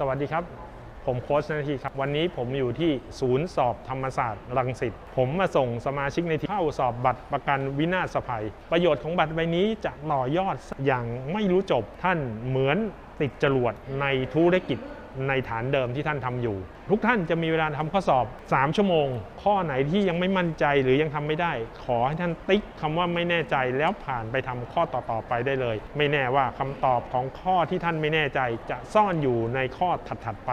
สวัสดีครับ ผมโค้ชนาทีครับ วันนี้ผมอยู่ที่ศูนย์สอบธรรมศาสตร์รังสิต ผมมาส่งสมาชิกในทีมเข้าสอบบัตรประกันวินาศภัย ประโยชน์ของบัตรใบนี้จะต่อยอดอย่างไม่รู้จบท่านเหมือนติดจรวดในธุรกิจ ในฐานเดิมที่ท่านทำอยู่ ทุกท่านจะมีเวลาทำข้อสอบ 3 ชั่วโมง ข้อไหนที่ยังไม่มั่นใจหรือยังทำไม่ได้ ขอให้ท่านติ๊กคำว่าไม่แน่ใจแล้วผ่านไปทำข้อต่อๆไปได้เลย ไม่แน่ว่าคำตอบของข้อที่ท่านไม่แน่ใจจะซ่อนอยู่ในข้อถัดๆไป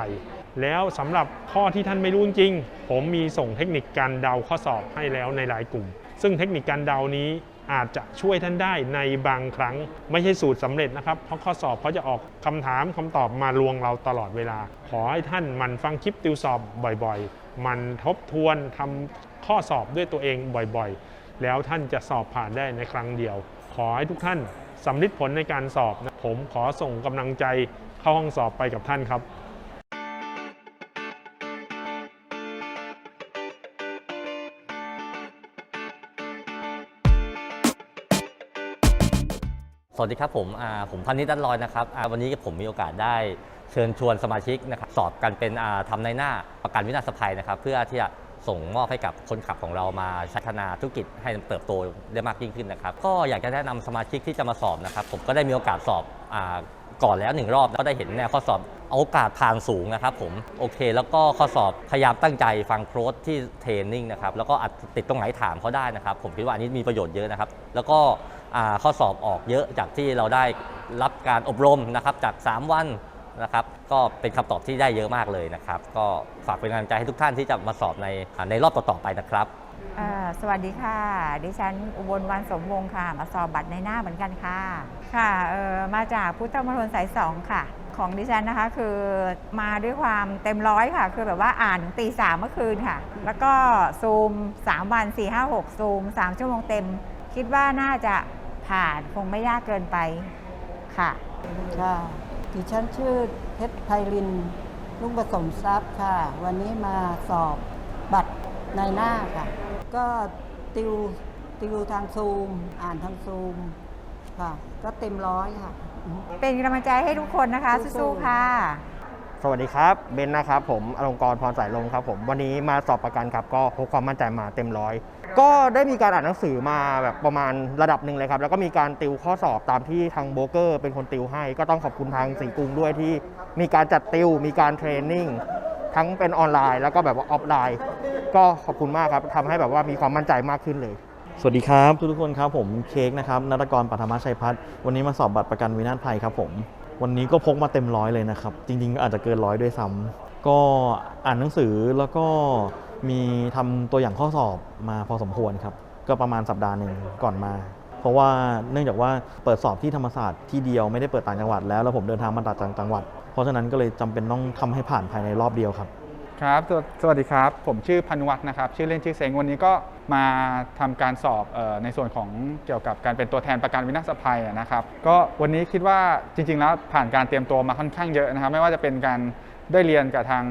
แล้วสำหรับข้อที่ท่านไม่รู้จริง ผมมีส่งเทคนิคการเดาข้อสอบให้แล้วในหลายกลุ่ม ซึ่งเทคนิคการเดานี้ อาจจะช่วยท่านได้ในบางครั้ง ไม่ใช่สูตรสำเร็จนะครับ เพราะข้อสอบเขาจะออกคำถามคำตอบมาลวงเราตลอดเวลา ขอให้ท่านมันฟังคลิปติวสอบบ่อยๆ มันทบทวนทำข้อสอบด้วยตัวเองบ่อยๆ แล้วท่านจะสอบผ่านได้ในครั้งเดียว ขอให้ทุกท่านสำลิดผลในการสอบนะผมขอส่งกำลังใจเข้าห้องสอบไปกับท่านครับ สวัสดีครับผมผมพันนิดดันลอยนะครับวันนี้ผมมีโอกาสได้เชิญชวนสมาชิกนะครับสอบกันเป็นอ่าทำในหน้าประกันวินาศภัยนะครับ เพื่อที่จะส่งมอบให้กับคนขับของเรามาพัฒนาธุรกิจให้เติบโตได้มากยิ่งขึ้นนะครับ ก็อยากจะแนะนำสมาชิกที่จะมาสอบนะครับ ผมก็ได้มีโอกาสสอบอก่อนแล้วหนึ่งรอบก็ได้เห็นแนวข้อสอบโอกาสผ่านสูงนะครับผมโอเค แล้วก็ข้อสอบพยายามตั้งใจฟังโค้ชที่เทรนนิ่งนะครับแล้วก็อาจติดตรงไหนถามเขาได้นะครับ ผมคิดว่าอันนี้มีประโยชน์เยอะนะครับ แล้วก็ ข้อสอบออกเยอะจากที่เราได้รับการอบรมนะครับจาก 3 วันนะครับก็เป็นคำตอบที่ได้เยอะมากเลยนะครับ ก็ฝากเป็นกำลังใจให้ทุกท่านที่จะมาสอบในในรอบต่อๆไปนะครับสวัสดีค่ะ ดิฉันอุบลวันสมวงศ์ค่ะ มาสอบบัตรในหน้าเหมือนกันค่ะ ค่ะออมาจากพุทธมณฑลสายสองค่ะ ของดิฉันนะคะคือมาด้วยความเต็มร้อยค่ะ คือแบบว่าอ่านถึงตีสามเมื่อคืนค่ะ แล้วก็ซูม 3 วัน 4 5 6 ซูม 3 ชั่วโมงเต็ม คิดว่าน่าจะ ผ่านคงไม่ยากเกินไปค่ะ ค่ะดิฉันชื่อเพชรไพรินลุงผสมทรัพย์ค่ะ วันนี้มาสอบบัตรในหน้าค่ะ ก็ติวติวทางซูม อ่านทางซูมค่ะ ก็เต็มร้อยค่ะ เป็นกำลังใจให้ทุกคนนะคะสู้ๆสู้ๆค่ะ สวัสดีครับเบนนะครับผมอลงกรณ์พรสายลมครับผมวันนี้มาสอบประกันครับก็พกความมั่นใจมาเต็มร้อยก็ได้มีการอ่านหนังสือมาแบบประมาณระดับหนึ่งเลยครับ แล้วก็มีการติวข้อสอบตามที่ทางโบรกเกอร์เป็นคนติวให้ ก็ต้องขอบคุณทางสีกรุงด้วยที่ มีการจัดติวมีการเทรนนิ่งทั้งเป็นออนไลน์ แล้วก็แบบว่าออฟไลน์ ก็ขอบคุณมากครับทำให้แบบว่ามีความมั่นใจมากขึ้นเลยสวัสดีครับทุกทุกคนครับผมเค้กนะครับนัตกรปัทมาชัยพัฒน์วันนี้มาสอบบัตรประกันวินาศภัยครับผม วันนี้ก็พกมาเต็มร้อยเลยนะครับ จริงๆอาจจะเกินร้อยด้วยซ้ำก็อ่านหนังสือแล้วก็มีทำตัวอย่างข้อสอบมาพอสมควรครับ ก็ประมาณสัปดาห์หนึ่งก่อนมา เพราะว่าเนื่องจากว่าเปิดสอบที่ธรรมศาสตร์ที่เดียวไม่ได้เปิดต่างจังหวัดแล้วแล้วผมเดินทางมาต่างจังหวัด เพราะฉะนั้นก็เลยจำเป็นต้องทำให้ผ่านภายในรอบเดียวครับ ครับสวสวัสดีครับ ผมชื่อพันวัฒน์นะครับ ชื่อเล่นชื่อเซงวันนี้ก็มาทำการสอบออในส่วนของเกี่ยวกับการเป็นตัวแทนประกันวินาศภัยนะครับ ก็วันนี้คิดว่าจริง ๆ แล้วผ่านการเตรียมตัวมาค่อนข้างเยอะนะครับ ไม่ว่าจะเป็นการได้เรียนกับทาง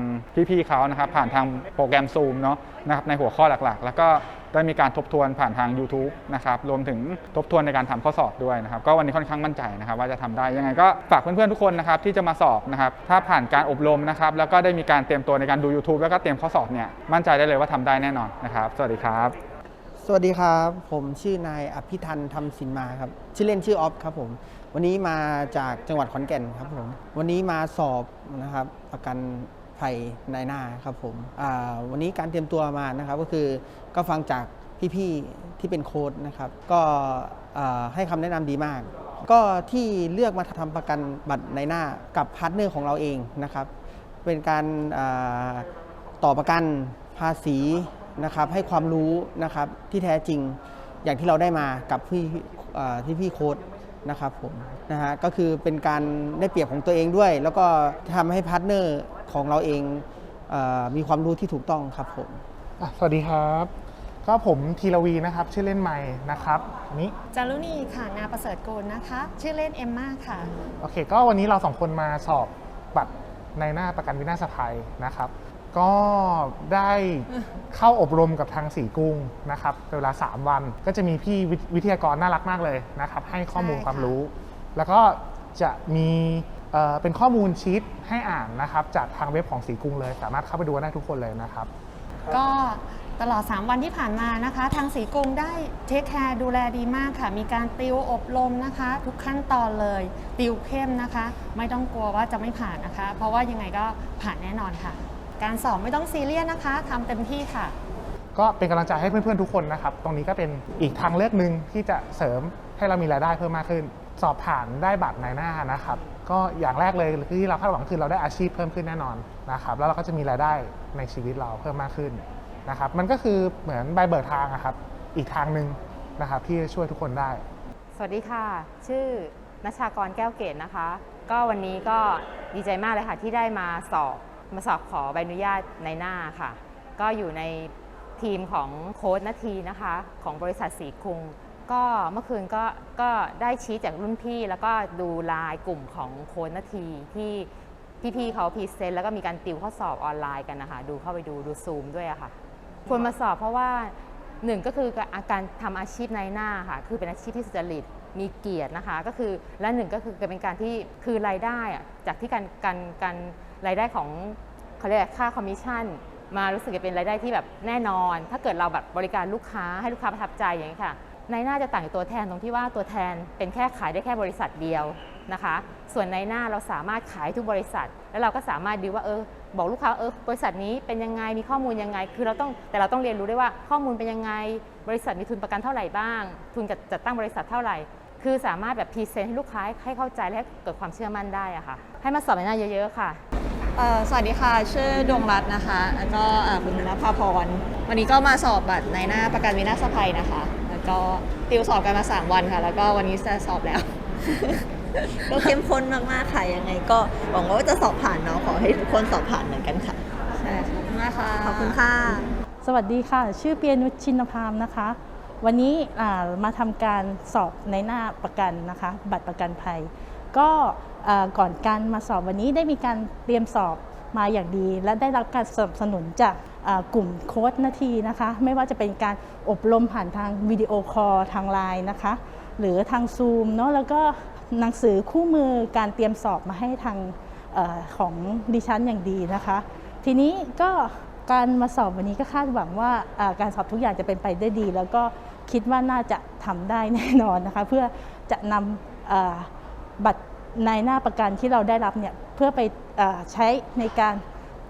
พี่ๆเขานะครับ ผ่านทางโปรแกรม Zoom เนาะนะครับในหัวข้อหลักๆ แล้วก็ ได้มีการทบทวนผ่านทาง YouTube นะครับรวมถึงทบทวนในการทำข้อสอบด้วยนะครับก็วันนี้ค่อนข้างมั่นใจนะครับว่าจะทำได้ยังไงก็ฝากเพื่อนๆทุกคนนะครับที่จะมาสอบนะครับถ้าผ่านการอบรมนะครับแล้วก็ได้มีการเตรียมตัวในการดู YouTube แล้วก็เตรียมข้อสอบเนี่ยมั่นใจได้เลยว่าทำได้แน่นอนนะครับ สวัสดีครับ สวัสดีครับ ผมชื่อนายอภิทันธรรมสินมาครับชื่อเล่นชื่อออฟครับผมวันนี้มาจากจังหวัดขอนแก่นครับผมวันนี้มาสอบนะครับประกัน ภัยนายหน้าครับผมวันนี้การเตรียมตัวมานะครับก็คือก็ฟังจากพี่ๆที่เป็นโค้ดนะครับ ก็ให้คำแนะนำดีมาก ก็ที่เลือกมาทำประกันบัตรในหน้ากับพาร์ทเนอร์ของเราเองนะครับ เป็นการต่อประกันภาษีนะครับ ให้ความรู้นะครับที่แท้จริงอย่างที่เราได้มากับพี่ที่พี่โค้ด นะครับผมนะฮะก็คือเป็นการได้เปรียบของตัวเองด้วย แล้วก็ทำให้พาร์ทเนอร์ของเราเองเออมีความรู้ที่ถูกต้องครับผมอะสวัสดีครับ ก็ผมธีรวีนะครับ ชื่อเล่นใหม่นะครับอันนี้จารุณีค่ะนาประเสริฐโกลนะคะ ชื่อเล่นเอมมาค่ะ โอเค ก็วันนี้เราสองคนมาสอบบัตรในหน้าประกันวินาศภัยนะครับ ก็ได้เข้าอบรมกับทางสีกรุงนะครับเป็นเวลา 3 วันก็จะมีพี่วิวิทยากรน่ารักมากเลยนะครับ ให้ข้อมูลใช่ค่ะความรู้ แล้วก็จะมีเอ่อเป็นข้อมูลชีตให้อ่านนะครับจากทางเว็บของสีกรุงเลย สามารถเข้าไปดูได้ทุกคนเลยนะครับ ก็ตลอด 3 วันที่ผ่านมานะคะ ทางสีกรุงได้เทคแคร์ดูแลดีมากค่ะ มีการติวอบรมนะคะ ทุกขั้นตอนเลยติวเข้มนะคะ ไม่ต้องกลัวว่าจะไม่ผ่านนะคะ เพราะว่ายังไงก็ผ่านแน่นอนค่ะ การสอบไม่ต้องซีเรียสนะคะทำเต็มที่ค่ะ ก็เป็นกำลังใจให้เพื่อนๆทุกคนนะครับ ตรงนี้ก็เป็นอีกทางเลือกหนึ่งที่จะเสริมให้เรามีรายได้เพิ่มมากขึ้น สอบผ่านได้บัตรนายหน้านะครับ ก็อย่างแรกเลยที่เราคาดหวังคือเราได้อาชีพเพิ่มขึ้นแน่นอนนะครับ แล้วเราก็จะมีรายได้ในชีวิตเราเพิ่มมากขึ้นนะครับ มันก็คือเหมือนใบเบิกทางอะครับ อีกทางหนึ่งนะครับที่จะช่วยทุกคนได้ สวัสดีค่ะ ชื่อนัชชากรแก้วเกตนะคะ ก็วันนี้ก็ดีใจมากเลยค่ะที่ได้มาสอบ มาสอบขอใบอนุญาตในหน้าค่ะ ก็อยู่ในทีมของโค้ดนาทีนะคะ ของบริษัทสีกรุง ก็เมื่อคืนก็ก็ได้ชี้จากรุ่นพี่ แล้วก็ดูไลายกลุ่มของโค้ดนาทีที่พี่ๆเขาพรีเซนต์แล้วก็มีการติวข้อสอบออนไลน์กันนะคะ ดูเข้าไปดูดูซูมด้วยอะค่ะควรมาสอบเพราะว่าหนึ่งก็คือการทำอาชีพในหน้าค่ะ คือเป็นอาชีพที่สุจริต มีเกียรตินะคะก็คือและหนึ่งก็คือเป็นการที่คือรายได้อะจากที่การการการรายได้ของเขาเรียกค่าคอมมิชชั่นมารู้สึกจะเป็นรายได้ที่แบบแน่นอน ถ้าเกิดเราแบบบริการลูกค้าให้ลูกค้าประทับใจอย่างนี้ค่ะในหน้าจะต่างจากตัวแทนตรงที่ว่าตัวแทนเป็นแค่ขายได้แค่บริษัทเดียวนะคะ ส่วนในหน้าเราสามารถขายทุกบริษัท แล้วเราก็สามารถดูว่าเออบอกลูกค้าเออบริษัทนี้เป็นยังไงมีข้อมูลยังไง คือเราต้องแต่เราต้องเรียนรู้ได้วยว่าข้อมูลเป็นยังไง บริษัทมีทุนประกันเท่าไหร่บ้าง ทุนจัดตั้งบริษัทเท่าไหร่ คือสามารถแบบพรีเซนต์ให้ลูกค้าให้เข้าใจและให้เกิดความเชื่อมั่นได้อะค่ะ ให้มาสอบในหน้าเยอะๆค่ะ เอ่อสวัสดีค่ะ ชื่อดวงรัตน์นะคะ แล้วก็เอ่อคุณนภาพร วันนี้ก็มาสอบบัตรในหน้าประกันวินาศภัยนะคะ แล้วก็ติวสอบกันมา3วันค่ะ แล้วก็วันนี้จะสอบแล้ว ก็เข้มข้นมากๆค่ะยังไง ก็หวังว่าจะสอบผ่านเนาะขอให้ทุกคนสอบผ่านเหมือนกันค่ะใช่ขอบคุณมากค่ะ ขอบคุณค่ะ สวัสดีค่ะ ชื่อเปียนุชชินพามนะคะ วันนี้มาทำการสอบในหน้าประกันนะคะ บัตรประกันภัย ก็ก่อนการมาสอบวันนี้ได้มีการเตรียมสอบมาอย่างดี และได้รับการสนับสนุนจากกลุ่มโค้ดนาทีนะคะ ไม่ว่าจะเป็นการอบรมผ่านทางวิดีโอคอลทางไลน์นะคะ หรือทางซูมเนาะแล้วก็หนังสือคู่มือการเตรียมสอบมาให้ทางอของดิฉันอย่างดีนะคะ ทีนี้ก็การมาสอบวันนี้ก็คาดหวังว่าการสอบทุกอย่างจะเป็นไปได้ดี แล้วก็ คิดว่าน่าจะทำได้แน่นอนนะคะเพื่อจะนำบัตรในหน้าประกันที่เราได้รับเนี่ยเพื่อไปอใช้ในการ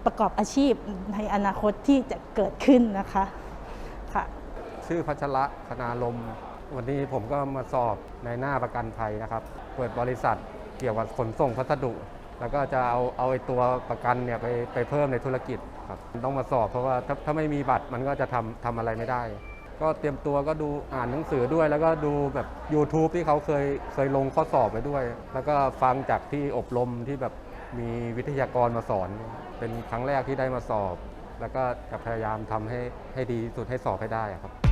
ประกอบอาชีพในอนาคตที่จะเกิดขึ้นนะคะค่ะชื่อพัชระคณาลม วันนี้ผมก็มาสอบในหน้าประกันภัยนะครับ เปิดบริษัทเกี่ยวกับขนส่งพัสดุ แล้วก็จะเอาเอาไอ้ตัวประกันเนี่ยไปไปเพิ่มในธุรกิจครับต้องมาสอบเพราะว่าถ้าถ้าไม่มีบัตรมันก็จะทำทำอะไรไม่ได้ ก็เตรียมตัวก็ดูอ่านหนังสือด้วย แล้วก็ดูแบบ YouTube ที่เขาเคยเคยลงข้อสอบไปด้วย แล้วก็ฟังจากที่อบรมที่แบบมีวิทยากรมาสอน เป็นครั้งแรกที่ได้มาสอบ แล้วก็จะพยายามทำให้ให้ดีที่สุดให้สอบให้ได้ครับ